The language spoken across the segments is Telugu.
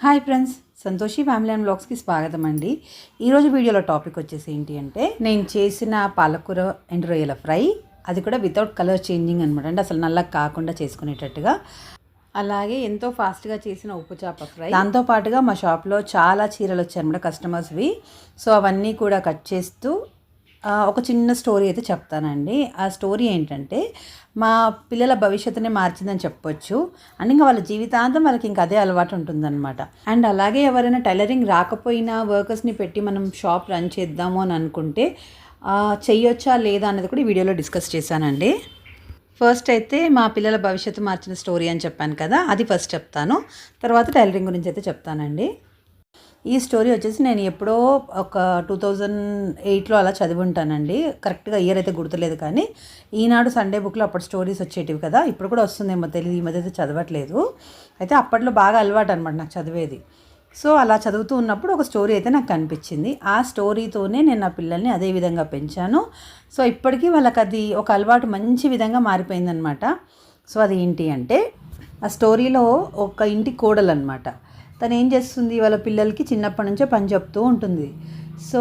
Hi friends Santoshi family and బ్లాగ్స్కి స్వాగతం అండి ఈరోజు వీడియోలో టాపిక్ వచ్చేసి ఏంటి అంటే నేను చేసిన పాలకూర అండ్ రొయ్యల ఫ్రై అది కూడా వితౌట్ కలర్ చేంజింగ్ అనమాట అంటే అసలు నల్లగా కాకుండా చేసుకునేటట్టుగా. అలాగే ఎంతో ఫాస్ట్గా చేసిన ఉప్పు చేప ఫ్రై. దాంతో పాటుగా మా షాప్లో చాలా చీరలు వచ్చాయన్నమాట కస్టమర్స్వి సో అవన్నీ కూడా కట్ చేస్తూ ఒక చిన్న స్టోరీ అయితే చెప్తానండి. ఆ స్టోరీ ఏంటంటే మా పిల్లల భవిష్యత్తునే మార్చిందని చెప్పొచ్చు. అండ్ ఇంకా వాళ్ళ జీవితాంతం వాళ్ళకి ఇంకా అదే అలవాటు ఉంటుందన్నమాట. అండ్ అలాగే ఎవరైనా టైలరింగ్ రాకపోయినా వర్కర్స్ని పెట్టి మనం షాప్ రన్ చేద్దాము అని అనుకుంటే చెయ్యొచ్చా లేదా అనేది కూడా ఈ వీడియోలో డిస్కస్ చేశానండి. ఫస్ట్ అయితే మా పిల్లల భవిష్యత్తు మార్చిన స్టోరీ అని చెప్పాను కదా అది ఫస్ట్ చెప్తాను. తర్వాత టైలరింగ్ గురించి అయితే చెప్తానండి. ఈ స్టోరీ వచ్చేసి నేను ఎప్పుడో ఒక టూ థౌజండ్ ఎయిట్లో అలా చదివి ఉంటానండి కరెక్ట్గా ఇయర్ అయితే గుర్తులేదు కానీ ఈనాడు సండే బుక్లో అప్పుడు స్టోరీస్ వచ్చేటివి కదా ఇప్పుడు కూడా వస్తుందేమో తెలియదు ఈ మధ్య అయితే చదవట్లేదు. అయితే అప్పట్లో బాగా అలవాటు అనమాట నాకు చదివేది. సో అలా చదువుతూ ఉన్నప్పుడు ఒక స్టోరీ అయితే నాకు కనిపించింది. ఆ స్టోరీతోనే నేను నా పిల్లల్ని అదే విధంగా పెంచాను. సో ఇప్పటికీ వాళ్ళకి అది ఒక అలవాటు మంచి విధంగా మారిపోయిందనమాట సో అది ఏంటి అంటే ఆ స్టోరీలో ఒక ఇంటి కోడలు అనమాట తను ఏం చేస్తుంది? వాళ్ళ పిల్లలకి చిన్నప్పటి నుంచే పని చెప్తూ ఉంటుంది. సో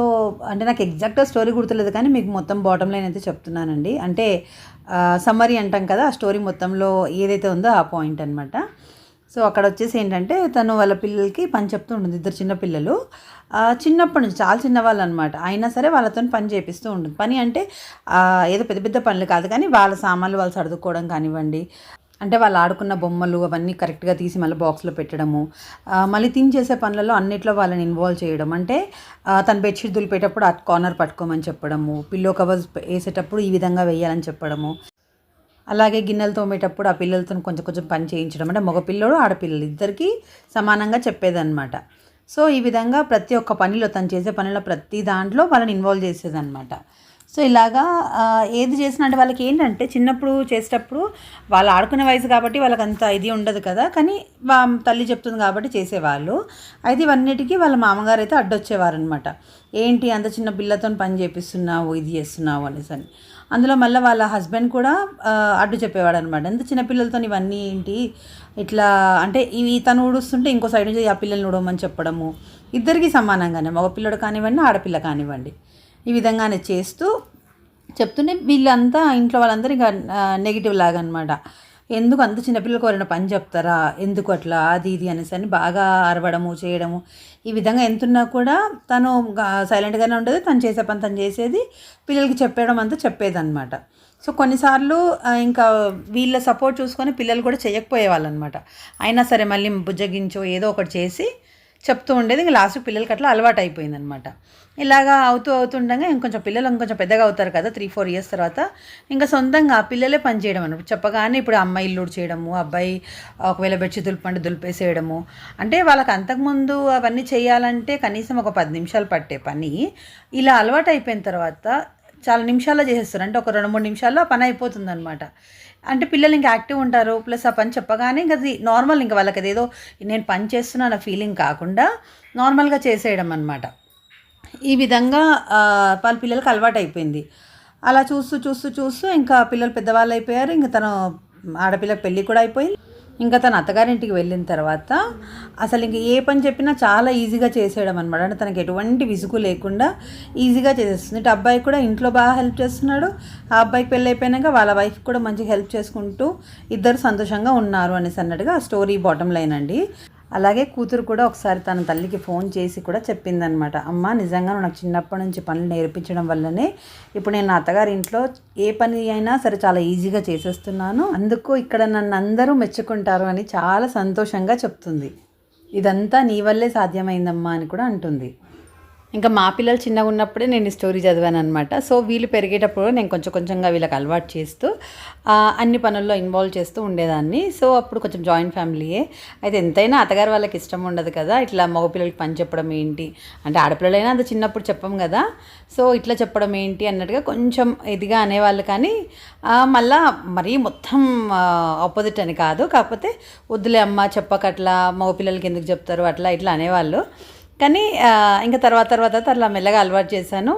అంటే నాకు ఎగ్జాక్ట్గా స్టోరీ గుర్తులేదు కానీ మీకు మొత్తం బాటమ్ లైన్ అయితే చెప్తున్నానండి. అంటే సమ్మరీ అంటాం కదా ఆ స్టోరీ మొత్తంలో ఏదైతే ఉందో ఆ పాయింట్ అనమాట సో అక్కడ వచ్చేసి ఏంటంటే తను వాళ్ళ పిల్లలకి పని చెప్తూ ఉంటుంది ఇద్దరు చిన్నపిల్లలు చిన్నప్పటి నుంచి చాలా చిన్నవాళ్ళు అనమాట అయినా సరే వాళ్ళతో పని చేపిస్తూ ఉంటుంది. పని అంటే ఏదో పెద్ద పెద్ద పనులు కాదు కానీ వాళ్ళ సామాన్లు వాళ్ళు సర్దుకోవడం కానివ్వండి అంటే వాళ్ళు ఆడుకున్న బొమ్మలు అవన్నీ కరెక్ట్గా తీసి మళ్ళీ బాక్స్లో పెట్టడము మళ్ళీ తిని చేసే పనులలో అన్నిట్లో వాళ్ళని ఇన్వాల్వ్ చేయడం. అంటే తన తను బెడ్షీట్ దులిపేటప్పుడు ఆ కార్నర్ పట్టుకోమని చెప్పడము పిల్లో కవర్స్ వేసేటప్పుడు ఈ విధంగా వేయాలని చెప్పడము. అలాగే గిన్నెలు తోమేటప్పుడు ఆ పిల్లలతో కొంచెం కొంచెం పని చేయించడం. అంటే మగపిల్లడు ఆడపిల్లలు ఇద్దరికీ సమానంగా చెప్పేదన్నమాట. సో ఈ విధంగా ప్రతి ఒక్క పనిలో తను చేసే పనిలో ప్రతి దాంట్లో వాళ్ళని ఇన్వాల్వ్ చేసేదన్నమాట. సో ఇలాగా ఏది చేసినా అంటే వాళ్ళకి ఏంటంటే చిన్నప్పుడు చేసేటప్పుడు వాళ్ళు ఆడుకునే వయసు కాబట్టి వాళ్ళకి అంత ఇది ఉండదు కదా. కానీ వా తల్లి చెప్తుంది కాబట్టి చేసేవాళ్ళు. అయితే ఇవన్నిటికీ వాళ్ళ మామగారు అయితే అడ్డొచ్చేవారు అనమాట ఏంటి అంత చిన్న పిల్లతో పని చేపిస్తున్నావు ఇది చేస్తున్నావు అనేసి అని. అందులో మళ్ళీ వాళ్ళ హస్బెండ్ కూడా అడ్డు చెప్పేవాడు అనమాట ఎంత చిన్నపిల్లలతో ఇవన్నీ ఏంటి? ఇట్లా అంటే ఇవి తను ఊడుస్తుంటే ఇంకో సైడ్ నుంచి ఆ పిల్లల్ని ఊడమని చెప్పడము. ఇద్దరికి సమానంగానే. మగ పిల్లడు కానివ్వండి ఆడపిల్ల కానివ్వండి. ఈ విధంగానే చేస్తూ చెప్తుంటే వీళ్ళంతా ఇంట్లో వాళ్ళందరూ ఇంకా నెగిటివ్ లాగా అనమాట ఎందుకు అంత చిన్నపిల్లలకు ఎవరైనా పని చెప్తారా? ఎందుకు అట్లా? అది ఇది అనేసి అని బాగా అరవడము చేయడము. ఈ విధంగా ఎంతున్నా కూడా తను సైలెంట్గానే ఉండేది తను చేసే పని తను చేసేది. పిల్లలకి చెప్పడం అంతా చెప్పేదన్నమాట. సో కొన్నిసార్లు ఇంకా వీళ్ళ సపోర్ట్ చూసుకొని పిల్లలు కూడా చేయకపోయేవాళ్ళు అనమాట అయినా సరే మళ్ళీ బుజ్జగించో ఏదో ఒకటి చేసి చెప్తూ ఉండేది. ఇంకా లాస్ట్ పిల్లలకి అట్లా అలవాటు అయిపోయిందనమాట. ఇలాగా అవుతూ అవుతుండగా ఇంకొంచెం పిల్లలు ఇంకొంచెం పెద్దగా అవుతారు కదా త్రీ ఫోర్ ఇయర్స్ తర్వాత. ఇంకా సొంతంగా ఆ పిల్లలే పని చేయడం అనమాట. చెప్పగానే ఇప్పుడు అమ్మాయి ఇల్లుడు చేయడము అబ్బాయి ఒకవేళ బెడ్షీట్ దులుపండి దులిపేసేయడము. అంటే వాళ్ళకి అంతకుముందు అవన్నీ చేయాలంటే కనీసం ఒక పది నిమిషాలు పట్టే పని. ఇలా అలవాటు అయిపోయిన తర్వాత చాలా నిమిషాల్లో చేసేస్తారు. అంటే ఒక రెండు మూడు నిమిషాల్లో ఆ పని అయిపోతుంది అనమాట అంటే పిల్లలు ఇంకా యాక్టివ్ ఉంటారు ప్లస్ ఆ పని చెప్పగానే ఇంకా అది నార్మల్ ఇంకా వాళ్ళకి అదేదో నేను పని చేస్తున్నాను ఫీలింగ్ కాకుండా నార్మల్గా చేసేయడం అనమాట ఈ విధంగా వాళ్ళ పిల్లలకి అలవాటు అయిపోయింది. అలా చూస్తూ చూస్తూ చూస్తూ ఇంకా పిల్లలు పెద్దవాళ్ళు అయిపోయారు ఇంకా తను ఆడపిల్ల పెళ్ళి కూడా అయిపోయింది. ఇంకా తన అత్తగారింటికి వెళ్ళిన తర్వాత అసలు ఇంక ఏ పని చెప్పినా చాలా ఈజీగా చేసేయడం అనమాట అంటే తనకి ఎటువంటి విసుగు లేకుండా ఈజీగా చేసేస్తుంది. ఇటు అబ్బాయి కూడా ఇంట్లో బాగా హెల్ప్ చేస్తున్నాడు. ఆ అబ్బాయికి పెళ్ళైపోయినాక వాళ్ళ వైఫ్ కూడా మంచిగా హెల్ప్ చేసుకుంటూ ఇద్దరు సంతోషంగా ఉన్నారు అనేసి అన్నట్టుగా ఆ స్టోరీ బాటమ్ లైన్ అండి. అలాగే కూతురు కూడా ఒకసారి తన తల్లికి ఫోన్ చేసి కూడా చెప్పిందనమాట అమ్మ నిజంగా నాకు చిన్నప్పటి నుంచి పనులు నేర్పించడం వల్లనే ఇప్పుడు నేను నా అత్తగారి ఇంట్లో ఏ పని అయినా సరే చాలా ఈజీగా చేసేస్తున్నాను అందుకు ఇక్కడ నన్ను అందరూ మెచ్చుకుంటారు అని చాలా సంతోషంగా చెప్తుంది. ఇదంతా నీ వల్లే సాధ్యమైందమ్మా అని కూడా అంటుంది. ఇంకా మా పిల్లలు చిన్నగా ఉన్నప్పుడే నేను ఈ స్టోరీ చదివాను అనమాట సో వీళ్ళు పెరిగేటప్పుడు నేను కొంచెం కొంచెంగా వీళ్ళకి అలవాటు చేస్తూ అన్ని పనుల్లో ఇన్వాల్వ్ చేస్తూ ఉండేదాన్ని. సో అప్పుడు కొంచెం జాయింట్ ఫ్యామిలీయే అయితే ఎంతైనా అత్తగారు వాళ్ళకి ఇష్టం ఉండదు కదా ఇట్లా మగ పిల్లలకి పని చెప్పడం ఏంటి? అంటే ఆడపిల్లలైనా అంత చిన్నప్పుడు చెప్పం కదా. సో ఇట్లా చెప్పడం ఏంటి అన్నట్టుగా కొంచెం ఇదిగా అనేవాళ్ళు కానీ మళ్ళా మరీ మొత్తం ఆపోజిట్ అని కాదు. కాకపోతే వద్దులే అమ్మ చెప్పకట్లా మగ పిల్లలకి ఎందుకు చెప్తారు? అట్లా ఇట్లా అనేవాళ్ళు. కానీ ఇంకా తర్వాత తర్వాత అలా మెల్లగా అలవాటు చేశాను.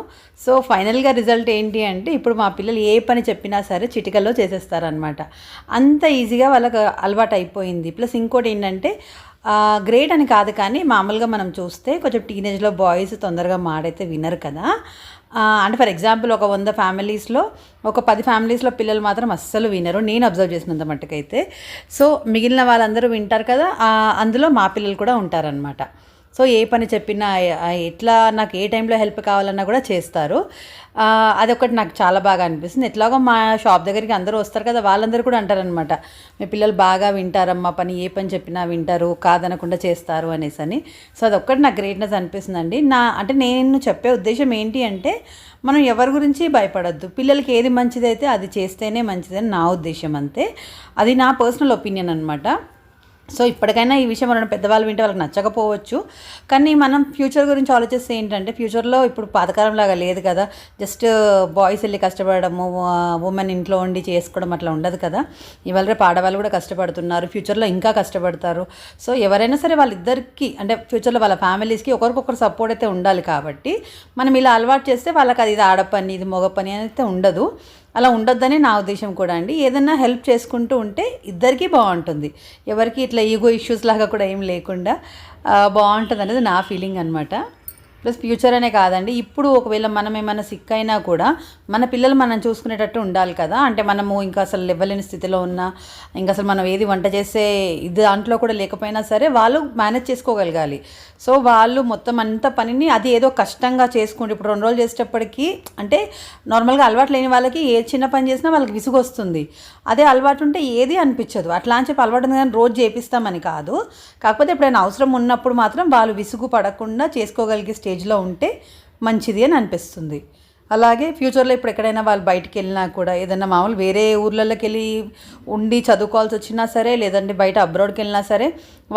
సో ఫైనల్గా రిజల్ట్ ఏంటి అంటే ఇప్పుడు మా పిల్లలు ఏ పని చెప్పినా సరే చిటికల్లో చేసేస్తారనమాట అంత ఈజీగా వాళ్ళకి అలవాటు అయిపోయింది. ప్లస్ ఇంకోటి ఏంటంటే గ్రేట్ అని కాదు కానీ మామూలుగా మనం చూస్తే కొంచెం టీనేజ్లో బాయ్స్ తొందరగా మాడైతే వినరు కదా. అంటే ఫర్ ఎగ్జాంపుల్ ఒక వంద ఫ్యామిలీస్లో ఒక పది ఫ్యామిలీస్లో పిల్లలు మాత్రం అస్సలు వినరు. నేను అబ్జర్వ్ చేసినంత మట్టుకైతే. సో మిగిలిన వాళ్ళందరూ వింటారు కదా అందులో మా పిల్లలు కూడా ఉంటారనమాట సో ఏ పని చెప్పినా ఎట్లా నాకు ఏ టైంలో హెల్ప్ కావాలన్నా కూడా చేస్తారు. అదొకటి నాకు చాలా బాగా అనిపిస్తుంది. ఎట్లాగో మా షాప్ దగ్గరికి అందరూ వస్తారు కదా వాళ్ళందరూ కూడా అంటారనమాట మీ పిల్లలు బాగా వింటారమ్మా పని ఏ పని చెప్పినా వింటారు కాదనకుండా చేస్తారు అనేసి అని. సో అదొక్కటి నాకు గ్రేట్నెస్ అనిపిస్తుందండి. నా అంటే నేను చెప్పే ఉద్దేశం ఏంటి అంటే మనం ఎవరి గురించి భయపడద్దు. పిల్లలకి ఏది మంచిదైతే అది చేస్తేనే మంచిదని నా ఉద్దేశం అంతే. అది నా పర్సనల్ ఒపీనియన్ అనమాట సో ఇప్పటికైనా ఈ విషయం మనం పెద్దవాళ్ళు వింటే వాళ్ళకి నచ్చకపోవచ్చు. కానీ మనం ఫ్యూచర్ గురించి ఆలోచిస్తే ఏంటంటే ఫ్యూచర్లో ఇప్పుడు పాతకాలం లాగా లేదు కదా. జస్ట్ బాయ్స్ వెళ్ళి కష్టపడము ఉమెన్ ఇంట్లో ఉండి చేసుకోవడం అట్లా ఉండదు కదా. ఇవాళ రేపు ఆడవాళ్ళు కూడా కష్టపడుతున్నారు ఫ్యూచర్లో ఇంకా కష్టపడతారు. సో ఎవరైనా సరే వాళ్ళిద్దరికి అంటే ఫ్యూచర్లో వాళ్ళ ఫ్యామిలీస్కి ఒకరికొకరు సపోర్ట్ అయితే ఉండాలి కాబట్టి మనం ఇలా అలవాటు చేస్తే వాళ్ళకి అది ఇది ఆడపని ఇది మగ పని అయితే ఉండదు. అలా ఉండొద్దని నా ఉద్దేశం కూడా అండి. ఏదన్నా హెల్ప్ చేసుకుంటూ ఉంటే ఇద్దరికీ బాగుంటుంది. ఎవరికి ఇట్లా ఈగో ఇష్యూస్ లాగా కూడా ఏం లేకుండా బాగుంటుంది అనేది నా ఫీలింగ్ అనమాట ప్లస్ ఫ్యూచర్ అనే కాదండి. ఇప్పుడు ఒకవేళ మనం ఏమైనా సిక్ అయినా కూడా మన పిల్లలు మనం చూసుకునేటట్టు ఉండాలి కదా. అంటే మనము ఇంకా అసలు ఇవ్వలేని స్థితిలో ఉన్నా ఇంకా అసలు మనం ఏది వంట చేసే ఇది దాంట్లో కూడా లేకపోయినా సరే వాళ్ళు మేనేజ్ చేసుకోగలగాలి. సో వాళ్ళు మొత్తం అంత పనిని అది ఏదో కష్టంగా చేసుకుంటే ఇప్పుడు రెండు రోజులు చేసేటప్పటికీ అంటే నార్మల్గా అలవాటు లేని వాళ్ళకి ఏ చిన్న పని చేసినా వాళ్ళకి విసుగు వస్తుంది అదే అలవాటు ఉంటే ఏది అనిపించదు. అట్లా అని చెప్పి అలవాటు ఉంది కానీ రోజు చేపిస్తామని కాదు. కాకపోతే ఎప్పుడైనా అవసరం ఉన్నప్పుడు మాత్రం వాళ్ళు విసుగు పడకుండా చేసుకోగలిగే స్టేజ్ స్టేజ్లో ఉంటే మంచిది అని అనిపిస్తుంది. అలాగే ఫ్యూచర్లో ఇప్పుడు ఎక్కడైనా వాళ్ళు బయటికి వెళ్ళినా కూడా ఏదైనా మామూలు వేరే ఊర్లలోకి వెళ్ళి ఉండి చదువుకోవాల్సి వచ్చినా సరే లేదంటే బయట అబ్రాడ్కి వెళ్ళినా సరే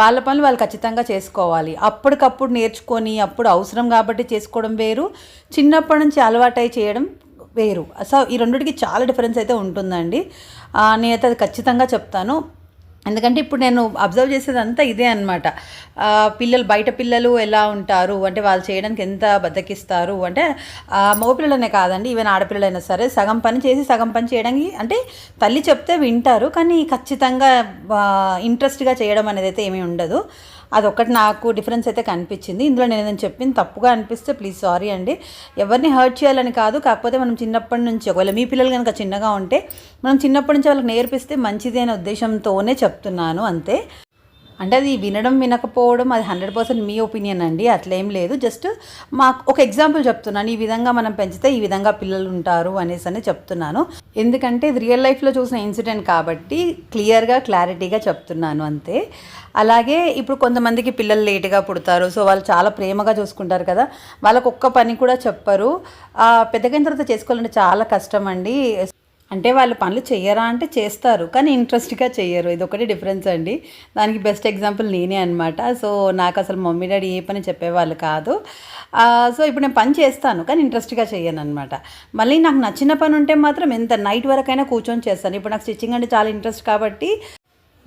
వాళ్ళ పనులు వాళ్ళు ఖచ్చితంగా చేసుకోవాలి. అప్పటికప్పుడు నేర్చుకొని అప్పుడు అవసరం కాబట్టి చేసుకోవడం వేరు. చిన్నప్పటి నుంచి అలవాటై చేయడం వేరు. సో ఈ రెండుకి చాలా డిఫరెన్స్ అయితే ఉంటుందండి. నేనైతే అది ఖచ్చితంగా చెప్తాను. ఎందుకంటే ఇప్పుడు నేను అబ్జర్వ్ చేసేదంతా ఇదే అనమాట పిల్లలు బయట పిల్లలు ఎలా ఉంటారు? అంటే వాళ్ళు చేయడానికి ఎంత బద్దకిస్తారు? అంటే మగపిల్లలనే మగ పిల్లలనే కాదండి ఈవెన్ ఆడపిల్లలైనా సరే సగం పని చేసి సగం పని చేయడానికి అంటే తల్లి చెప్తే వింటారు కానీ ఖచ్చితంగా ఇంట్రెస్ట్గా చేయడం అనేది అయితే ఏమీ ఉండదు. అదొక్కటి నాకు డిఫరెన్స్ అయితే కనిపించింది. ఇందులో నేను ఏదైనా చెప్పింది తప్పుగా అనిపిస్తే ప్లీజ్ సారీ అండి. ఎవరిని హర్ట్ చేయాలని కాదు కాకపోతే మనం చిన్నప్పటి నుంచి ఒకవేళ మీ పిల్లలు కనుక చిన్నగా ఉంటే మనం చిన్నప్పటి నుంచి వాళ్ళకి నేర్పిస్తే మంచిది అనే ఉద్దేశంతోనే చెప్తున్నాను అంతే. అంటే అది వినడం వినకపోవడం అది హండ్రెడ్ పర్సెంట్ మీ ఒపీనియన్ అండి అట్లేం లేదు. జస్ట్ మాకు ఒక ఎగ్జాంపుల్ చెప్తున్నాను ఈ విధంగా మనం పెంచితే ఈ విధంగా పిల్లలు ఉంటారు అనేసి అని చెప్తున్నాను. ఎందుకంటే ఇది రియల్ లైఫ్లో చూసిన ఇన్సిడెంట్ కాబట్టి క్లియర్గా క్లారిటీగా చెప్తున్నాను అంతే. అలాగే ఇప్పుడు కొంతమందికి పిల్లలు లేటుగా పుడతారు సో వాళ్ళు చాలా ప్రేమగా చూసుకుంటారు కదా వాళ్ళకు ఒక్క పని కూడా చెప్పరు. పెద్దగైన తర్వాత చేసుకోవాలంటే చాలా కష్టం అండి. అంటే వాళ్ళు పనులు చేయరా అంటే చేస్తారు కానీ ఇంట్రెస్ట్గా చేయరు ఇది ఒకటి డిఫరెన్స్ అండి. దానికి బెస్ట్ ఎగ్జాంపుల్ నేనే అనమాట సో నాకు అసలు మమ్మీ డాడీ ఏ పని చెప్పేవాళ్ళు కాదు. సో ఇప్పుడు నేను పని చేస్తాను కానీ ఇంట్రెస్ట్గా చేయను అనమాట మళ్ళీ నాకు నచ్చిన పని ఉంటే మాత్రం ఎంత నైట్ వరకైనా కూర్చొని చేస్తాను. ఇప్పుడు నాకు స్టిచ్చింగ్ అంటే చాలా ఇంట్రెస్ట్ కాబట్టి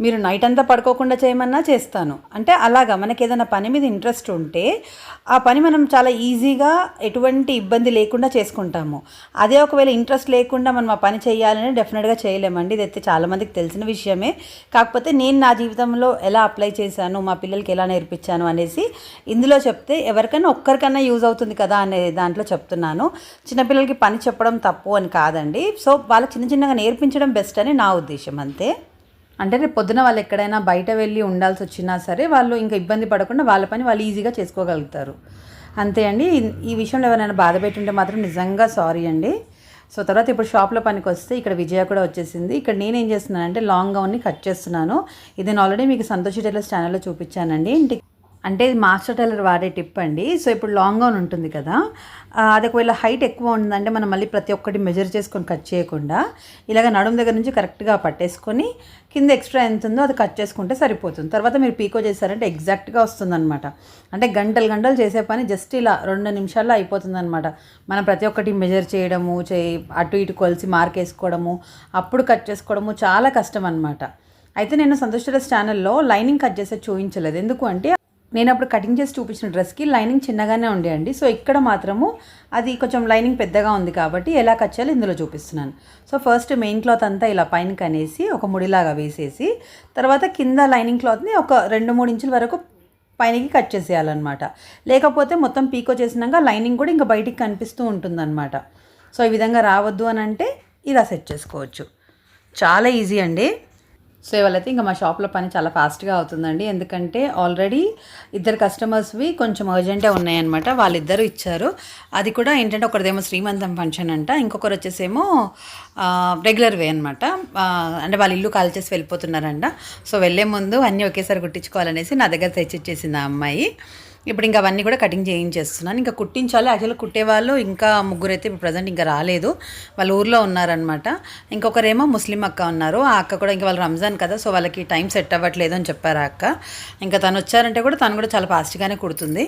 మీరు నైట్ అంతా పడుకోకుండా చేయమన్నా చేస్తాను. అంటే అలాగా మనకి ఏదైనా పని మీద ఇంట్రెస్ట్ ఉంటే ఆ పని మనం చాలా ఈజీగా ఎటువంటి ఇబ్బంది లేకుండా చేసుకుంటాము. అదే ఒకవేళ ఇంట్రెస్ట్ లేకుండా మనం ఆ పని చేయాలని డెఫినెట్గా చేయలేమండి. ఇదైతే చాలామందికి తెలిసిన విషయమే. కాకపోతే నేను నా జీవితంలో ఎలా అప్లై చేశాను మా పిల్లలకి ఎలా నేర్పించాను అనేసి ఇందులో చెప్తే ఎవరికైనా ఒక్కరికన్నా యూజ్ అవుతుంది కదా అనే దాంట్లో చెప్తున్నాను. చిన్నపిల్లలకి పని చెప్పడం తప్పు అని కాదండి. సో వాళ్ళకి చిన్న చిన్నగా నేర్పించడం బెస్ట్ అని నా ఉద్దేశం అంతే. అంటే రేపు పొద్దున వాళ్ళు ఎక్కడైనా బయట వెళ్ళి ఉండాల్సి వచ్చినా సరే వాళ్ళు ఇంకా ఇబ్బంది పడకుండా వాళ్ళ పని వాళ్ళు ఈజీగా చేసుకోగలుగుతారు. అంతే అండి. ఈ- విషయంలో ఎవరైనా బాధ పెట్టుంటే మాత్రం నిజంగా సారీ అండి. సో తర్వాత ఇప్పుడు షాప్లో పనికి వస్తే ఇక్కడ విజయ కూడా వచ్చేసింది. ఇక్కడ నేనేం చేస్తున్నానంటే లాంగ్ గౌన్ని కట్ చేస్తున్నాను. ఇది నేను ఆల్రెడీ మీకు సంతోష్ టైలర్స్ ఛానల్లో చూపించానండి. ఇంటికి అంటే ఇది మాస్టర్ టైలర్ వాడే టిప్ అండి. సో ఇప్పుడు లాంగ్ గౌన్ ఉంటుంది కదా. అది ఒకవేళ హైట్ ఎక్కువ ఉందంటే మనం మళ్ళీ ప్రతి ఒక్కటి మెజర్ చేసుకొని కట్ చేయకుండా ఇలాగ నడుము దగ్గర నుంచి కరెక్ట్గా పట్టేసుకొని కింద ఎక్స్ట్రా ఎంత ఉందో అది కట్ చేసుకుంటే సరిపోతుంది. తర్వాత మీరు పీకో చేశారంటే ఎగ్జాక్ట్గా వస్తుందన్నమాట. అంటే గంటలు గంటలు చేసే పని జస్ట్ ఇలా రెండు నిమిషాల్లో అయిపోతుందన్నమాట. మనం ప్రతి ఒక్కటి మెజర్ చేయడము చేయి అటు ఇటు కొలిసి మార్క్ వేసుకోవడము అప్పుడు కట్ చేసుకోవడము చాలా కష్టం అనమాట అయితే నేను సంతోష్ ఛానల్లో లైనింగ్ కట్ చేసే చూపించలేదు ఎందుకు అంటే నేను అప్పుడు కటింగ్ చేసి చూపించిన డ్రెస్కి లైనింగ్ చిన్నగానే ఉండేయండి. సో ఇక్కడ మాత్రము అది కొంచెం లైనింగ్ పెద్దగా ఉంది కాబట్టి ఎలా కట్ చేయాలో ఇందులో చూపిస్తున్నాను. సో ఫస్ట్ మెయిన్ క్లాత్ అంతా ఇలా పైన కనేసి ఒక ముడిలాగా వేసేసి తర్వాత కింద లైనింగ్ క్లాత్ని ఒక రెండు మూడు ఇంచుల వరకు పైనకి కట్ చేసేయాలన్నమాట. లేకపోతే మొత్తం పీకో చేసినాక లైనింగ్ కూడా ఇంకా బయటికి కనిపిస్తూ ఉంటుందన్నమాట. సో ఈ విధంగా రావద్దు అని అంటే ఇలా సెట్ చేసుకోవచ్చు. చాలా ఈజీ అండి. సో ఇవాళైతే ఇంకా మా షాప్లో పని చాలా ఫాస్ట్గా అవుతుందండి. ఎందుకంటే ఆల్రెడీ ఇద్దరు కస్టమర్స్వి కొంచెం అర్జెంటే ఉన్నాయన్నమాట. వాళ్ళిద్దరూ ఇచ్చారు. అది కూడా ఏంటంటే ఒకరిదేమో శ్రీమంతం ఫంక్షన్ అంట. ఇంకొకరు వచ్చేసేమో రెగ్యులర్ వే అనమాట అంటే వాళ్ళ ఇల్లు కాల్ చేసి వెళ్ళిపోతున్నారంట. సో వెళ్ళే ముందు అన్నీ ఒకేసారి కుట్టించుకోవాలనేసి నా దగ్గర తెచ్చిచ్చేసింది ఆ అమ్మాయి. ఇప్పుడు ఇంకా అవన్నీ కూడా కటింగ్ చేయించేస్తున్నాను. ఇంకా కుట్టించాలి. యాక్చువల్గా కుట్టేవాళ్ళు ఇంకా ముగ్గురు అయితే ఇప్పుడు ప్రజెంట్ ఇంకా రాలేదు. వాళ్ళ ఊర్లో ఉన్నారనమాట ఇంకొకరేమో ముస్లిం అక్క ఉన్నారు. ఆ అక్క కూడా ఇంకా వాళ్ళు రంజాన్ కదా సో వాళ్ళకి టైం సెట్ అవ్వట్లేదు అని చెప్పారు ఆ అక్క. ఇంకా తను వచ్చారంటే కూడా తను కూడా చాలా ఫాస్ట్గానే కుడుతుంది.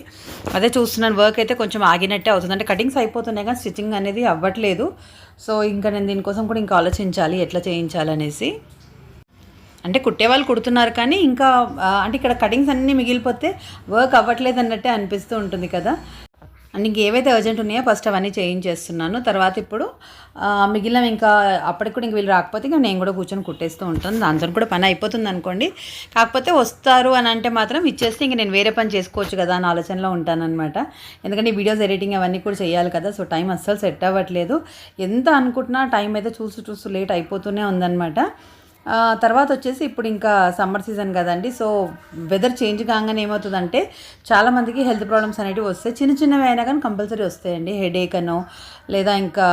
అదే చూస్తున్నాను వర్క్ అయితే కొంచెం ఆగినట్టే అవుతుంది. అంటే కటింగ్స్ అయిపోతున్నాయి కానీ స్టిచ్చింగ్ అనేది అవ్వట్లేదు. సో ఇంకా నేను దీనికోసం కూడా ఇంకా ఆలోచించాలి ఎట్లా చేయించాలనేసి. అంటే కుట్టేవాళ్ళు కుడుతున్నారు కానీ ఇంకా అంటే ఇక్కడ కటింగ్స్ అన్నీ మిగిలిపోతే వర్క్ అవ్వట్లేదు అన్నట్టే అనిపిస్తూ ఉంటుంది కదా. అండ్ ఇంకేవైతే అర్జెంట్ ఉన్నాయో ఫస్ట్ అవన్నీ చేయించేస్తున్నాను. తర్వాత ఇప్పుడు మిగిలిన ఇంకా అప్పటికి కూడా ఇంక వీళ్ళు రాకపోతే ఇంకా నేను కూడా కూర్చొని కుట్టేస్తూ ఉంటాను. దాంతో కూడా పని అయిపోతుంది అనుకోండి. కాకపోతే వస్తారు అని అంటే మాత్రం ఇచ్చేస్తే ఇంక నేను వేరే పని చేసుకోవచ్చు కదా అని ఆలోచనలో ఉంటానన్నమాట. ఎందుకంటే ఈ వీడియోస్ ఎడిటింగ్ అవన్నీ కూడా చేయాలి కదా సో టైం అస్సలు సెట్ అవ్వట్లేదు. ఎంత అనుకుంటున్నా టైం అయితే చూస్తూ చూస్తూ లేట్ అయిపోతూనే ఉందన్నమాట. తర్వాత వచ్చేసి ఇప్పుడు ఇంకా సమ్మర్ సీజన్ కదండి. సో వెదర్ చేంజ్ కాగానే ఏమవుతుందంటే చాలామందికి హెల్త్ ప్రాబ్లమ్స్ అనేవి వస్తాయి. చిన్న చిన్నవి అయినా కానీ కంపల్సరీ వస్తాయండి. హెడేక్ అనో లేదా ఇంకా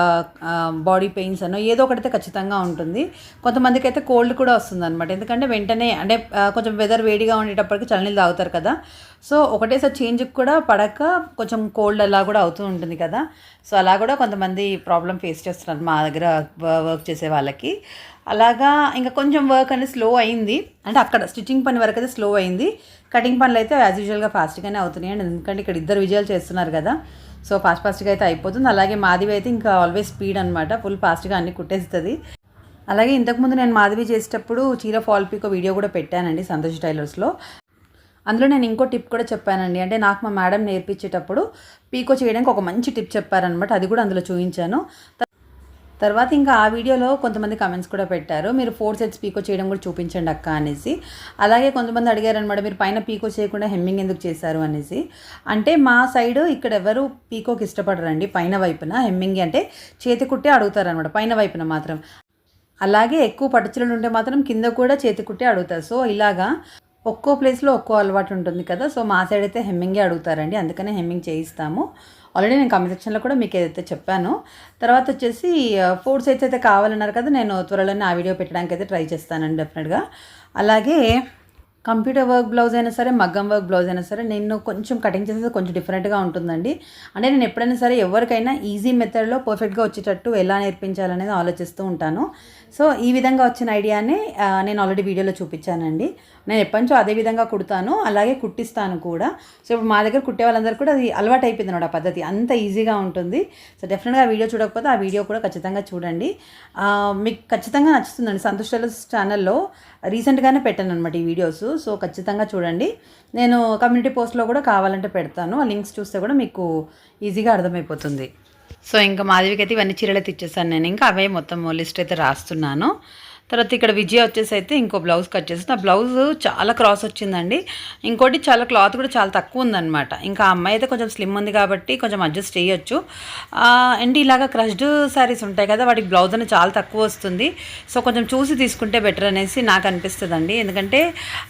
బాడీ పెయిన్స్ అనో ఏదో ఒకటైతే ఖచ్చితంగా ఉంటుంది. కొంతమందికి అయితే కోల్డ్ కూడా వస్తుంది అనమాట ఎందుకంటే వెంటనే అంటే కొంచెం వెదర్ వేడిగా ఉండేటప్పటికి చల్లనీళ్ళు తాగుతారు కదా. సో ఒకటేసారి చేంజ్కి కూడా పడక కొంచెం కోల్డ్ అలా కూడా అవుతూ ఉంటుంది కదా. సో అలా కూడా కొంతమంది ప్రాబ్లం ఫేస్ చేస్తున్నారు మా దగ్గర వర్క్ చేసే వాళ్ళకి. అలాగా ఇంకా కొంచెం వర్క్ అనేది స్లో అయింది. అంటే అక్కడ స్టిచ్చింగ్ పని వరకు అయితే స్లో అయింది. కటింగ్ పనులు అయితే యాజ్ యూజువల్గా ఫాస్ట్గానే అవుతున్నాయి. అండ్ ఎందుకంటే ఇక్కడ ఇద్దరు విజయాలు చేస్తున్నారు కదా. సో ఫాస్ట్ ఫాస్ట్గా అయితే అయిపోతుంది. అలాగే మాధవి అయితే ఇంకా ఆల్వేస్ స్పీడ్ అనమాట ఫుల్ ఫాస్ట్గా అన్ని కుట్టేస్తుంది. అలాగే ఇంతకుముందు నేను మాధవి చేసేటప్పుడు చీర ఫాల్ పీకో వీడియో కూడా పెట్టానండి సంతోష్ టైలర్స్లో అందులో నేను ఇంకో టిప్ కూడా చెప్పానండి. అంటే నాకు మా మేడం నేర్పించేటప్పుడు పీకో చేయడానికి ఒక మంచి టిప్ చెప్పారనమాట అది కూడా అందులో చూపించాను తర్వాత ఇంకా ఆ వీడియోలో కొంతమంది కమెంట్స్ కూడా పెట్టారు. మీరు ఫోర్ సెట్స్ పీకో చేయడం కూడా చూపించండి అక్క అనేసి. అలాగే కొంతమంది అడిగారు అనమాట మీరు పైన పీకో చేయకుండా హెమ్మింగ్ ఎందుకు చేశారు అనేసి. అంటే మా సైడ్ ఇక్కడ ఎవరు పీకోకి ఇష్టపడరండి పైన వైపున. హెమ్మింగ్ అంటే చేతి కుట్టే అడుగుతారు అనమాట పైన వైపున మాత్రం. అలాగే ఎక్కువ పట్టుచీరలు ఉంటే మాత్రం కింద కూడా చేతి కుట్టే అడుగుతారు. సో ఇలాగా ఒక్కో ప్లేస్లో ఒక్కో అలవాటు ఉంటుంది కదా. సో మా సైడ్ అయితే హెమ్మింగే అడుగుతారండి అందుకనే హెమ్మింగ్ చేయిస్తాము. ఆల్రెడీ నేను కామెంట్ సెక్షన్లో కూడా మీకు ఏదైతే చెప్పాను తర్వాత వచ్చేసి ఫోర్ సైడ్స్ అయితే కావాలన్నారు కదా నేను త్వరలోనే ఆ వీడియో పెట్టడానికి అయితే ట్రై చేస్తానండి డెఫినెట్గా అలాగే కంప్యూటర్ వర్క్ బ్లౌజ్ అయినా సరే మగ్గం వర్క్ బ్లౌజ్ అయినా సరే నేను కొంచెం కటింగ్ చేసేది కొంచెం డిఫరెంట్గా ఉంటుందండి. అంటే నేను ఎప్పుడైనా సరే ఎవరికైనా ఈజీ మెథడ్లో పర్ఫెక్ట్గా వచ్చేటట్టు ఎలా నేర్పించాలనేది ఆలోచిస్తూ ఉంటాను. సో ఈ విధంగా వచ్చిన ఐడియానే నేను ఆల్రెడీ వీడియోలో చూపించానండి. నేను ఎప్పటి నుంచో అదే విధంగా కుడతాను అలాగే కుట్టిస్తాను కూడా. సో ఇప్పుడు మా దగ్గర కుట్టే వాళ్ళందరూ కూడా అది అలవాటు అయిపోయింది అనమాట ఆ పద్ధతి. అంత ఈజీగా ఉంటుంది. సో డెఫినెట్గా ఆ వీడియో చూడకపోతే ఆ వీడియో కూడా ఖచ్చితంగా చూడండి. మీకు ఖచ్చితంగా నచ్చుతుందండి. సంతోష్ టెలర్స్ ఛానల్లో రీసెంట్గానే పెట్టాను అనమాట ఈ వీడియోస్. సో ఖచ్చితంగా చూడండి. నేను కమ్యూనిటీ పోస్ట్లో కూడా కావాలంటే పెడతాను. ఆ లింక్స్ చూస్తే కూడా మీకు ఈజీగా అర్థమైపోతుంది. సో ఇంకా మాధవికి అయితే ఇవన్నీ చీరలు తెచ్చేసాను నేను. ఇంకా అవే మొత్తం లిస్ట్ అయితే రాస్తున్నాను. తర్వాత ఇక్కడ విజయ వచ్చేసి అయితే ఇంకో బ్లౌజ్ కట్ చేసి ఆ బ్లౌజ్ చాలా క్రాస్ వచ్చిందండి. ఇంకోటి చాలా క్లాత్ కూడా చాలా తక్కువ ఉందన్నమాట. ఇంకా ఆ అమ్మాయి అయితే కొంచెం స్లిమ్ ఉంది కాబట్టి కొంచెం అడ్జస్ట్ చేయొచ్చు. అండ్ ఇలాగ క్రష్డ్ శారీస్ ఉంటాయి కదా వాటికి బ్లౌజ్ అనేది చాలా తక్కువ వస్తుంది. సో కొంచెం చూసి తీసుకుంటే బెటర్ అనేసి నాకు అనిపిస్తుందండి. ఎందుకంటే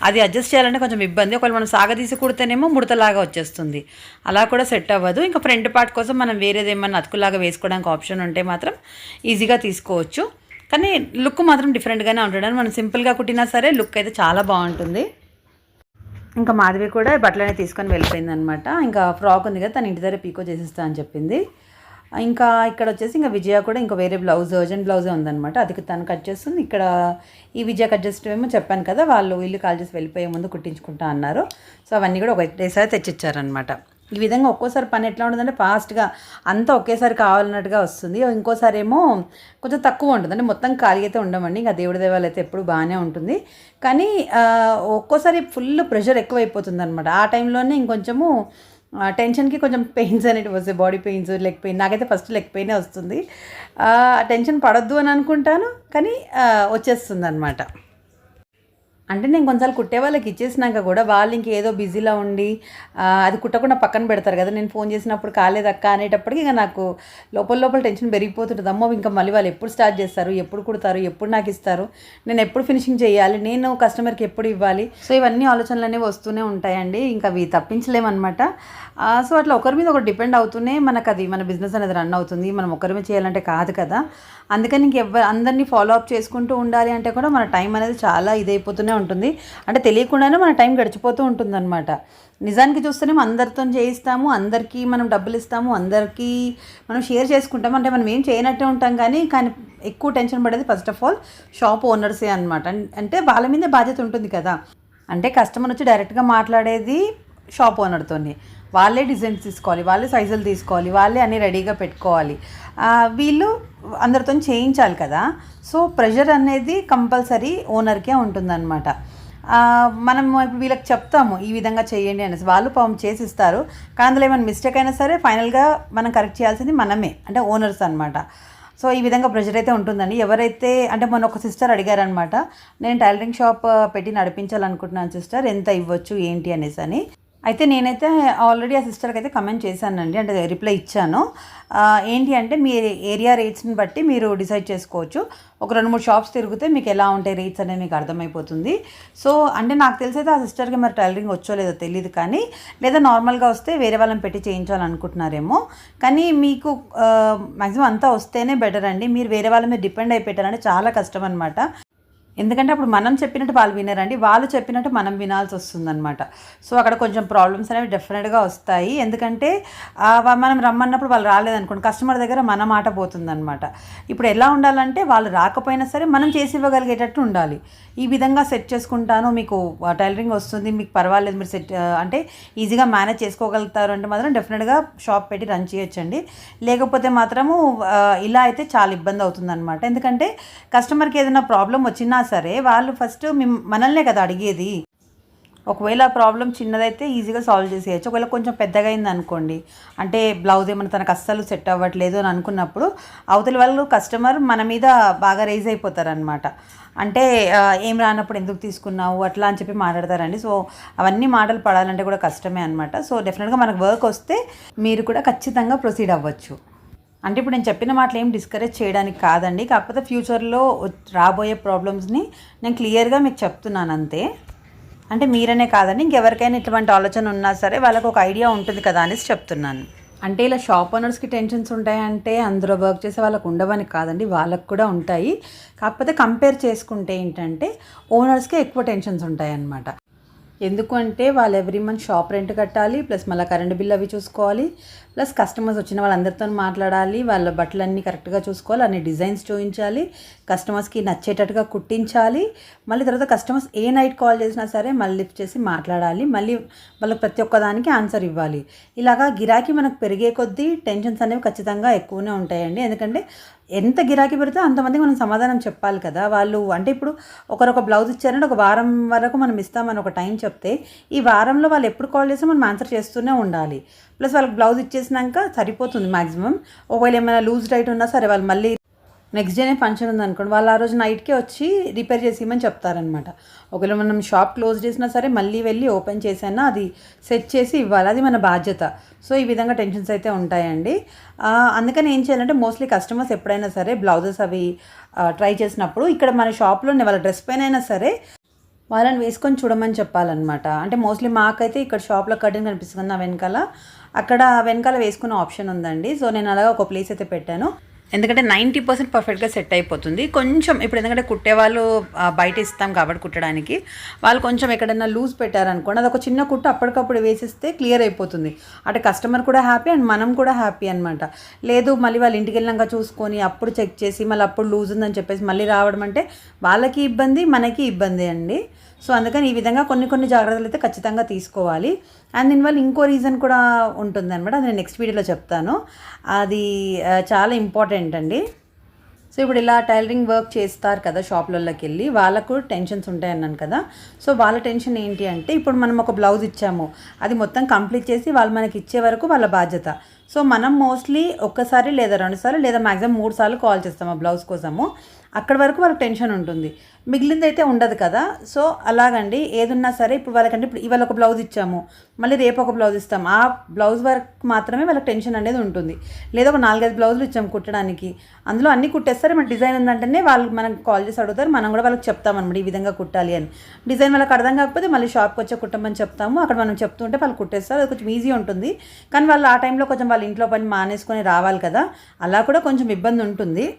అది అడ్జస్ట్ చేయాలంటే కొంచెం ఇబ్బంది. ఒకవేళ మనం సాగదీసి కుడితేనేమో ముడతలాగా వచ్చేస్తుంది. అలా కూడా సెట్ అవ్వదు. ఇంకా ఫ్రంట్ పార్ట్ కోసం మనం వేరేది ఏమన్నా అతుకులాగా వేసుకోవడానికి ఆప్షన్ ఉంటే మాత్రం ఈజీగా తీసుకోవచ్చు. కానీ లుక్ మాత్రం డిఫరెంట్గానే ఉంటాడు మనం సింపుల్గా కుట్టినా సరే లుక్ అయితే చాలా బాగుంటుంది. ఇంకా మాధవి కూడా బట్టలనే తీసుకొని వెళ్ళిపోయింది అనమాట ఇంకా ఫ్రాక్ ఉంది కదా తన ఇంటి దగ్గర పీకో చేసిస్తా అని చెప్పింది. ఇంకా ఇక్కడ వచ్చేసి ఇంకా విజయ కూడా ఇంకా వేరే బ్లౌజ్ అర్జెంట్ బ్లౌజే ఉందనమాట అది తను కట్ చేస్తుంది. ఇక్కడ ఈ విజయ కట్ చేసేమో చెప్పాను కదా వాళ్ళు ఇల్లు కాల్ చేసి వెళ్ళిపోయే ముందు కుట్టించుకుంటా అన్నారు. సో అవన్నీ కూడా ఒకటేసారి తెచ్చిచ్చారనమాట ఈ విధంగా ఒక్కోసారి పని ఎట్లా ఉంటుందంటే ఫాస్ట్గా అంతా ఒకేసారి కావాలన్నట్టుగా వస్తుంది. ఇంకోసారి ఏమో కొంచెం తక్కువ ఉంటుంది. అంటే మొత్తం ఖాళీ అయితే ఉండమండి. ఇంకా దేవుడి దేవాలు అయితే ఎప్పుడు బాగానే ఉంటుంది. కానీ ఒక్కోసారి ఫుల్ ప్రెషర్ ఎక్కువైపోతుంది అనమాట ఆ టైంలోనే ఇంకొంచెము టెన్షన్కి కొంచెం పెయిన్స్ అనేవి వస్తాయి. బాడీ పెయిన్స్ లెగ్ పెయిన్ నాకైతే ఫస్ట్ లెగ్ పెయినే వస్తుంది. ఆ టెన్షన్ పడొద్దు అని అనుకుంటాను. కానీ వచ్చేస్తుంది అనమాట అంటే నేను కొంతసార్లు కుట్టే వాళ్ళకి ఇచ్చేసినాక కూడా వాళ్ళు ఇంకేదో బిజీలో ఉండి అది కుట్టకుండా పక్కన పెడతారు కదా. నేను ఫోన్ చేసినప్పుడు కాలేదక్క అనేటప్పటికి ఇక నాకు లోపల లోపల టెన్షన్ పెరిగిపోతుంటుంది. అమ్మో ఇంకా మళ్ళీ వాళ్ళు ఎప్పుడు స్టార్ట్ చేస్తారు? ఎప్పుడు కుడతారు? ఎప్పుడు నాకు ఇస్తారు? నేను ఎప్పుడు ఫినిషింగ్ చేయాలి? నేను కస్టమర్కి ఎప్పుడు ఇవ్వాలి? సో ఇవన్నీ ఆలోచనలు అనేవి వస్తూనే ఉంటాయండి. ఇంకా అవి తప్పించలేమన్నమాట. సో అట్లా ఒకరి మీద ఒకటి డిపెండ్ అవుతూనే మనకు అది మన బిజినెస్ అనేది రన్ అవుతుంది. మనం ఒకరిమే చేయాలంటే కాదు కదా. అందుకని ఇంక ఎవరు అందరినీ ఫాలో అప్ చేసుకుంటూ ఉండాలి అంటే కూడా మన టైం అనేది చాలా ఇదైపోతూనే ఉంటుంది. అంటే తెలియకుండానే మన టైం గడిచిపోతూ ఉంటుందన్నమాట. నిజానికి చూస్తేనే మనం అందరితో చేయిస్తాము అందరికీ మనం డబ్బులు ఇస్తాము అందరికీ మనం షేర్ చేసుకుంటాము. అంటే మనం ఏం చేయనట్టే ఉంటాం కానీ కానీ ఎక్కువ టెన్షన్ పడేది ఫస్ట్ ఆఫ్ ఆల్ షాప్ ఓనర్సే అనమాట అంటే వాళ్ళ మీదే బాధ్యత ఉంటుంది కదా. అంటే కస్టమర్ వచ్చి డైరెక్ట్గా మాట్లాడేది షాప్ ఓనర్తోని వాళ్ళే డిజైన్స్ తీసుకోవాలి వాళ్ళే సైజులు తీసుకోవాలి వాళ్ళే అన్నీ రెడీగా పెట్టుకోవాలి. వీళ్ళు అందరితో చేయించాలి కదా. సో ప్రెషర్ అనేది కంపల్సరీ ఓనర్కే ఉంటుందన్నమాట. మనం వీళ్ళకి చెప్తాము ఈ విధంగా చేయండి అనేసి. వాళ్ళు పాపం చేసి ఇస్తారు కానీ అందులో ఏమైనా మిస్టేక్ అయినా సరే ఫైనల్గా మనం కరెక్ట్ చేయాల్సింది మనమే. అంటే ఓనర్స్ అనమాట సో ఈ విధంగా ప్రెషర్ అయితే ఉంటుందండి. ఎవరైతే అంటే మొన్న ఒక సిస్టర్ అడిగారనమాట నేను టైలరింగ్ షాప్ పెట్టి నడిపించాలనుకుంటున్నాను సిస్టర్ ఎంత ఇవ్వచ్చు ఏంటి? అనేసి అని. అయితే నేనైతే ఆల్రెడీ ఆ సిస్టర్కి అయితే కమెంట్ చేశానండి. అంటే రిప్లై ఇచ్చాను. ఏంటి అంటే మీ ఏరియా రేట్స్ని బట్టి మీరు డిసైడ్ చేసుకోవచ్చు. ఒక రెండు మూడు షాప్స్ తిరిగితే మీకు ఎలా ఉంటాయి రేట్స్ అనేది మీకు అర్థమైపోతుంది. సో అంటే నాకు తెలిసి అయితే ఆ సిస్టర్కి మరి టైలరింగ్ వచ్చో లేదో తెలియదు కానీ లేదా నార్మల్గా వస్తే వేరే వాళ్ళని పెట్టి చేయించాలనుకుంటున్నారేమో. కానీ మీకు మ్యాక్సిమం అంతా వస్తేనే బెటర్ అండి. మీరు వేరే వాళ్ళ మీద డిపెండ్ అయిపోయారంటే చాలా కష్టం అనమాట ఎందుకంటే అప్పుడు మనం చెప్పినట్టు వాళ్ళు వినరండి. వాళ్ళు చెప్పినట్టు మనం వినాల్సి వస్తుందన్నమాట. సో అక్కడ కొంచెం ప్రాబ్లమ్స్ అనేవి డెఫినెట్గా వస్తాయి. ఎందుకంటే మనం రమ్మన్నప్పుడు వాళ్ళు రాలేదనుకోండి కస్టమర్ దగ్గర మన మాట పోతుందన్నమాట. ఇప్పుడు ఎలా ఉండాలంటే వాళ్ళు రాకపోయినా సరే మనం చేసి ఇవ్వగలిగేటట్టు ఉండాలి. ఈ విధంగా సెట్ చేసుకుంటాను మీకు టైలరింగ్ వస్తుంది మీకు పర్వాలేదు మీరు సెట్ అంటే ఈజీగా మేనేజ్ చేసుకోగలుగుతారు అంటే మాత్రం డెఫినెట్గా షాప్ పెట్టి రన్ చేయొచ్చండి. లేకపోతే మాత్రము ఇలా అయితే చాలా ఇబ్బంది అవుతుందన్నమాట. ఎందుకంటే కస్టమర్కి ఏదైనా ప్రాబ్లం వచ్చినా సరే వాళ్ళు ఫస్ట్ మనల్నే కదా అడిగేది. ఒకవేళ ప్రాబ్లం చిన్నదైతే ఈజీగా సాల్వ్ చేసేయచ్చు. ఒకవేళ కొంచెం పెద్దగా అయింది అనుకోండి అంటే బ్లౌజ్ ఏమైనా తనకు అస్సలు సెట్ అవ్వట్లేదు అని అనుకున్నప్పుడు అవతలి వాళ్ళు కస్టమర్ మన మీద బాగా రైజ్ అయిపోతారనమాట అంటే ఏం రానప్పుడు ఎందుకు తీసుకున్నావు? అట్లా అని చెప్పి మాట్లాడతారండి. సో అవన్నీ మాటలు పడాలంటే కూడా కష్టమే అనమాట సో డెఫినెట్గా మనకు వర్క్ వస్తే మీరు కూడా ఖచ్చితంగా ప్రొసీడ్ అవ్వచ్చు. అంటే ఇప్పుడు నేను చెప్పిన మాటలు ఏం డిస్కరేజ్ చేయడానికి కాదండి. కాకపోతే ఫ్యూచర్లో రాబోయే ప్రాబ్లమ్స్ని నేను క్లియర్గా మీకు చెప్తున్నాను అంతే. అంటే మీరనే కాదండి ఇంకెవరికైనా ఇటువంటి ఆలోచన ఉన్నా సరే వాళ్ళకు ఒక ఐడియా ఉంటుంది కదా అనేసి చెప్తున్నాను. అంటే ఇలా షాప్ ఓనర్స్కి టెన్షన్స్ ఉంటాయంటే అందులో వర్క్ చేసే వాళ్ళకు ఉండవని కాదండి వాళ్ళకు కూడా ఉంటాయి. కాకపోతే కంపేర్ చేసుకుంటే ఏంటంటే ఓనర్స్కి ఎక్కువ టెన్షన్స్ ఉంటాయి అన్నమాట ఎందుకు అంటే వాళ్ళు ఎవ్రీ మంత్ షాప్ రెంట్ కట్టాలి ప్లస్ మళ్ళీ కరెంట్ బిల్ అవి చూసుకోవాలి ప్లస్ కస్టమర్స్ వచ్చిన వాళ్ళందరితో మాట్లాడాలి వాళ్ళ బట్టలన్నీ కరెక్ట్గా చూసుకోవాలి అన్ని డిజైన్స్ చూపించాలి కస్టమర్స్కి నచ్చేటట్టుగా కుట్టించాలి. మళ్ళీ తర్వాత కస్టమర్స్ ఏ నైట్ కాల్ చేసినా సరే మళ్ళీ లిఫ్ట్ చేసి మాట్లాడాలి. మళ్ళీ వాళ్ళకి ప్రతి ఒక్కదానికి ఆన్సర్ ఇవ్వాలి. ఇలాగా గిరాకీ మనకు పెరిగే కొద్దీ టెన్షన్స్ అనేవి ఖచ్చితంగా ఎక్కువనే ఉంటాయండి. ఎందుకంటే ఎంత గిరాకీ పెడితే అంతమందికి మనం సమాధానం చెప్పాలి కదా. వాళ్ళు అంటే ఇప్పుడు ఒకరొక బ్లౌజ్ ఇచ్చారంటే ఒక వారం వరకు మనం ఇస్తామని ఒక టైం చెప్తే ఈ వారంలో వాళ్ళు ఎప్పుడు కాల్ చేసినా మనం ఆన్సర్ చేస్తూనే ఉండాలి. ప్లస్ వాళ్ళకి బ్లౌజ్ ఇచ్చేసినాక సరిపోతుంది మ్యాక్సిమం ఒకవేళ ఏమైనా లూజ్ టైట్ ఉన్నా సరే వాళ్ళు మళ్ళీ నెక్స్ట్ డేనే ఫంక్షన్ ఉంది అనుకోండి వాళ్ళు ఆ రోజు నైట్కే వచ్చి రిపేర్ చేసి ఇవ్వమని చెప్తారనమాట. ఒకవేళ మనం షాప్ క్లోజ్ చేసినా సరే మళ్ళీ వెళ్ళి ఓపెన్ చేసైనా అది సెట్ చేసి ఇవ్వాలి అది మన బాధ్యత. సో ఈ విధంగా టెన్షన్స్ అయితే ఉంటాయండి. అందుకని ఏం చేయాలంటే మోస్ట్లీ కస్టమర్స్ ఎప్పుడైనా సరే బ్లౌజెస్ అవి ట్రై చేసినప్పుడు ఇక్కడ మన షాప్లోనే వాళ్ళ డ్రెస్ పైన అయినా సరే వాళ్ళని వేసుకొని చూడమని చెప్పాలన్నమాట. అంటే మోస్ట్లీ మాకైతే ఇక్కడ షాప్లో కటింగ్ కనిపిస్తుంది నా వెనకాల. అక్కడ వెనకాల వేసుకునే ఆప్షన్ ఉందండి. సో నేను అలాగా ఒక ప్లేస్ అయితే పెట్టాను. ఎందుకంటే నైంటీ పర్సెంట్ పర్ఫెక్ట్గా సెట్ అయిపోతుంది. కొంచెం ఇప్పుడు ఎందుకంటే కుట్టేవాళ్ళు బయట ఇస్తాం కాబట్టి కుట్టడానికి. వాళ్ళు కొంచెం ఎక్కడైనా లూజ్ పెట్టారనుకోండి అది ఒక చిన్న కుట్టు అప్పటికప్పుడు వేసిస్తే క్లియర్ అయిపోతుంది. అంటే కస్టమర్ కూడా హ్యాపీ అండ్ మనం కూడా హ్యాపీ అనమాట లేదు మళ్ళీ వాళ్ళు ఇంటికి వెళ్ళాక చూసుకొని అప్పుడు చెక్ చేసి మళ్ళీ అప్పుడు లూజ్ ఉందని చెప్పేసి మళ్ళీ రావడం అంటే వాళ్ళకి ఇబ్బంది మనకి ఇబ్బంది అండి. సో అందుకని ఈ విధంగా కొన్ని కొన్ని జాగ్రత్తలు అయితే ఖచ్చితంగా తీసుకోవాలి. అండ్ దీనివల్ల ఇంకో రీజన్ కూడా ఉంటుంది అనమాట అది నేను నెక్స్ట్ వీడియోలో చెప్తాను. అది చాలా ఇంపార్టెంట్ అండి. సో ఇప్పుడు ఇలా టైలరింగ్ వర్క్ చేస్తారు కదా షాప్లలోకి వెళ్ళి వాళ్ళకు టెన్షన్స్ ఉంటాయి అన్నాను కదా. సో వాళ్ళ టెన్షన్ ఏంటి అంటే ఇప్పుడు మనం ఒక బ్లౌజ్ ఇచ్చాము అది మొత్తం కంప్లీట్ చేసి వాళ్ళు మనకి ఇచ్చే వరకు వాళ్ళ బాధ్యత. సో మనం మోస్ట్లీ ఒక్కసారి లేదా రెండుసార్లు లేదా మ్యాక్సిమం మూడు సార్లు కాల్ చేస్తాము ఆ బ్లౌజ్ కోసము. అక్కడి వరకు వాళ్ళకి టెన్షన్ ఉంటుంది. మిగిలింది అయితే ఉండదు కదా. సో అలాగండి. ఏదున్నా సరే ఇప్పుడు వాళ్ళకంటే ఇప్పుడు ఇవాళ ఒక బ్లౌజ్ ఇచ్చాము. మళ్ళీ రేపు ఒక బ్లౌజ్ ఇస్తాం. ఆ బ్లౌజ్ వర్క్ మాత్రమే వాళ్ళకి టెన్షన్ అనేది ఉంటుంది. లేదా ఒక నాలుగైదు బ్లౌజులు ఇచ్చాము కుట్టడానికి. అందులో అన్ని కుట్టేస్తారు. మన డిజైన్ ఉందంటేనే వాళ్ళు మనకు కాల్ చేసి అడుగుతారు. మనం కూడా వాళ్ళకి చెప్తామన్నమాట ఈ విధంగా కుట్టాలి అని. డిజైన్ వాళ్ళకి అర్థం కాకపోతే మళ్ళీ షాప్కి వచ్చే కుట్టమని చెప్తాము. అక్కడ మనం చెప్తుంటే వాళ్ళు కుట్టేస్తారు. అది కొంచెం ఈజీ ఉంటుంది. కానీ వాళ్ళు ఆ టైంలో కొంచెం వాళ్ళ ఇంట్లో పని మానేసుకొని రావాలి కదా. అలా కూడా కొంచెం ఇబ్బంది ఉంటుంది.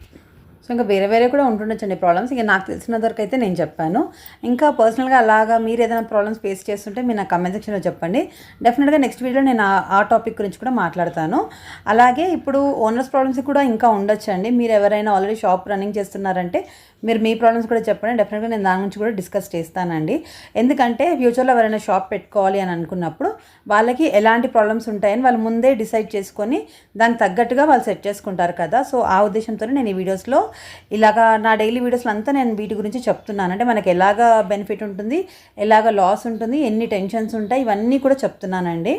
సో ఇంకా వేరే వేరే కూడా ఉంటుండొచ్చండి ప్రాబ్లమ్స్ ఇంకా నాకు తెలిసిన వరకు అయితే నేను చెప్పాను. ఇంకా పర్సనల్గా అలాగా మీరు ఏదైనా ప్రాబ్లమ్స్ ఫేస్ చేస్తుంటే మీరు నా కమెంట్ సెక్షన్లో చెప్పండి. డెఫినెట్గా నెక్స్ట్ వీడియోలో నేను ఆ- టాపిక్ గురించి కూడా మాట్లాడతాను. అలాగే ఇప్పుడు ఓనర్స్ ప్రాబ్లమ్స్ కూడా ఇంకా ఉండొచ్చండి. మీరు ఎవరైనా ఆల్రెడీ షాప్ రన్నింగ్ చేస్తున్నారంటే మీరు మీ ప్రాబ్లమ్స్ కూడా చెప్పండి. డెఫినెట్గా నేను దాని గురించి కూడా డిస్కస్ చేస్తానండి. ఎందుకంటే ఫ్యూచర్లో ఎవరైనా షాప్ పెట్టుకోవాలి అని అనుకున్నప్పుడు వాళ్ళకి ఎలాంటి ప్రాబ్లమ్స్ ఉంటాయని వాళ్ళు ముందే డిసైడ్ చేసుకొని దానికి తగ్గట్టుగా వాళ్ళు సెట్ చేసుకుంటారు కదా. సో ఆ ఉద్దేశంతోనే నేను ఈ వీడియోస్లో ఇలాగా నా డైలీ వీడియోస్లో అంతా నేను వీటి గురించి చెప్తున్నాను. అంటే మనకి ఎలాగ బెనిఫిట్ ఉంటుంది ఎలాగ లాస్ ఉంటుంది ఎన్ని టెన్షన్స్ ఉంటాయి ఇవన్నీ కూడా చెప్తున్నానండి.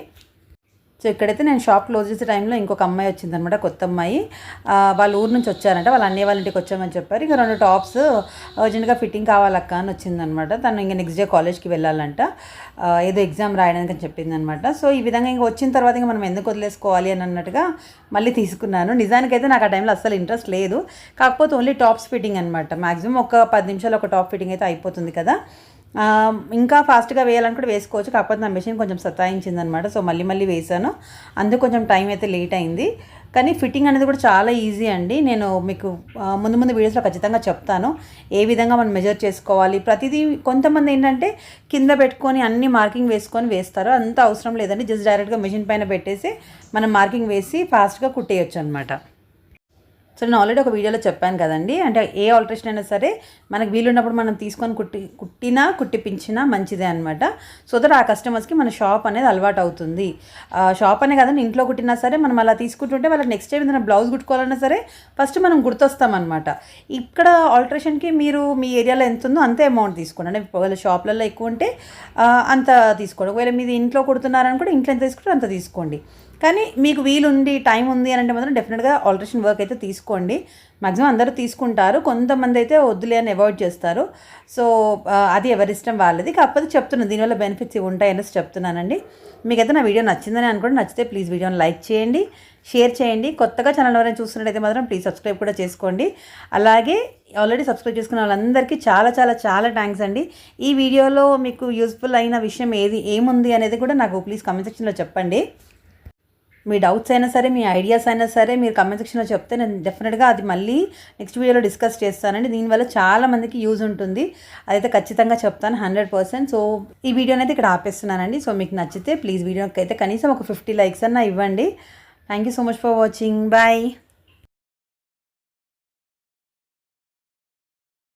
సో ఇక్కడైతే నేను షాప్ క్లోజ్ చేసే టైంలో ఇంకొక అమ్మాయి వచ్చిందనమాట కొత్త అమ్మాయి. వాళ్ళ ఊరు నుంచి వచ్చారంట వాళ్ళ అన్నయ్య వాళ్ళ ఇంటికి వచ్చామని చెప్పారు. ఇంకా రెండు టాప్స్ అర్జెంట్గా ఫిట్టింగ్ కావాలక్క అని వచ్చిందనమాట. తను ఇంకా నెక్స్ట్ డే కాలేజ్కి వెళ్ళాలంట. ఏదో ఎగ్జామ్ రాయడానికి అని చెప్పిందనమాట. సో ఈ విధంగా ఇంకా వచ్చిన తర్వాత ఇంకా మనం ఎందుకు వదిలేసుకోవాలి అని అన్నట్టుగా మళ్ళీ తీసుకున్నాను. నిజానికైతే నాకు ఆ టైంలో అస్సలు ఇంట్రెస్ట్ లేదు. కాకపోతే ఓన్లీ టాప్స్ ఫిట్టింగ్ అనమాట. మాక్సిమం ఒక పది నిమిషాలు ఒక టాప్ ఫిట్టింగ్ అయితే అయిపోతుంది కదా. ఇంకా ఫాస్ట్గా వేయాలని కూడా వేసుకోవచ్చు. కాకపోతే నా మెషిన్ కొంచెం సతాయించింది అనమాట సో మళ్ళీ మళ్ళీ వేసాను అందుకు కొంచెం టైం అయితే లేట్ అయింది. కానీ ఫిట్టింగ్ అనేది కూడా చాలా ఈజీ అండి. నేను మీకు ముందు ముందు వీడియోస్లో ఖచ్చితంగా చెప్తాను. ఏ విధంగా మనం మెజర్ చేసుకోవాలి? ప్రతిదీ కొంతమంది ఏంటంటే కింద పెట్టుకొని అన్ని మార్కింగ్ వేసుకొని వేస్తారు. అంత అవసరం లేదండి. జస్ట్ డైరెక్ట్గా మెషిన్ పైన పెట్టేసి మనం మార్కింగ్ వేసి ఫాస్ట్గా కుట్టేయచ్చు అనమాట సో నేను ఆల్రెడీ ఒక వీడియోలో చెప్పాను కదండి. అంటే ఏ ఆల్ట్రేషన్ అయినా సరే మనకు వీలున్నప్పుడు మనం తీసుకొని కుట్టి కుట్టినా కుట్టిపించినా మంచిదే అనమాట సో దట్ ఆ కస్టమర్స్కి మన షాప్ అనేది అలవాటు అవుతుంది. ఆ షాప్ అనే కదండి ఇంట్లో కుట్టినా సరే మనం అలా తీసుకుంటుంటే వాళ్ళకి నెక్స్ట్ టైం ఏదైనా బ్లౌజ్ కుట్టుకోవాలన్నా సరే ఫస్ట్ మనం గుర్తొస్తామన్నమాట ఇక్కడ ఆల్ట్రేషన్కి మీరు మీ ఏరియాలో ఎంత ఉందో అంతే అమౌంట్ తీసుకోండి. అంటే ఒకవేళ షాప్లలో ఎక్కువ ఉంటే అంత తీసుకోండి. ఒకవేళ మీది ఇంట్లో కుడుతున్నారని కూడా ఇంట్లో ఎంత తీసుకుంటే అంత తీసుకోండి. కానీ మీకు వీలుంది టైం ఉంది అని అంటే మాత్రం డెఫినెట్గా ఆల్ట్రేషన్ వర్క్ అయితే తీసుకోండి. మాక్సిమం అందరూ తీసుకుంటారు. కొంతమంది అయితే వద్దులే అని అవాయిడ్ చేస్తారు. సో అది అది ఎవరిష్టం వాళ్ళది. కాకపోతే చెప్తున్నాను దీనివల్ల బెనిఫిట్స్ ఇవి ఉంటాయని చెప్తున్నానండి. మీకైతే నా వీడియో నచ్చిందని అనుకోండి నచ్చితే ప్లీజ్ వీడియోని లైక్ చేయండి షేర్ చేయండి. కొత్తగా ఛానల్ ఎవరైనా చూస్తున్నట్టయితే మాత్రం ప్లీజ్ సబ్స్క్రైబ్ కూడా చేసుకోండి. అలాగే ఆల్రెడీ సబ్స్క్రైబ్ చేసుకున్న వాళ్ళందరికీ చాలా చాలా చాలా థ్యాంక్స్ అండి. ఈ వీడియోలో మీకు యూస్ఫుల్ అయిన విషయం ఏది ఏముంది అనేది కూడా నాకు ప్లీజ్ కమెంట్ సెక్షన్లో చెప్పండి. మీ డౌట్స్ అయినా సరే మీ ఐడియాస్ అయినా సరే మీరు కమెంట్ సెక్షన్లో చెప్తే నేను డెఫినెట్గా అది మళ్ళీ నెక్స్ట్ వీడియోలో డిస్కస్ చేస్తానండి. దీనివల్ల చాలా మందికి యూజ్ ఉంటుంది. అదైతే ఖచ్చితంగా చెప్తాను హండ్రెడ్ పర్సెంట్ సో ఈ వీడియోని అయితే ఇక్కడ ఆపేస్తున్నానండి. సో మీకు నచ్చితే ప్లీజ్ వీడియోకి అయితే కనీసం ఒక ఫిఫ్టీ లైక్స్ అన్న ఇవ్వండి. Thank you so much for watching bye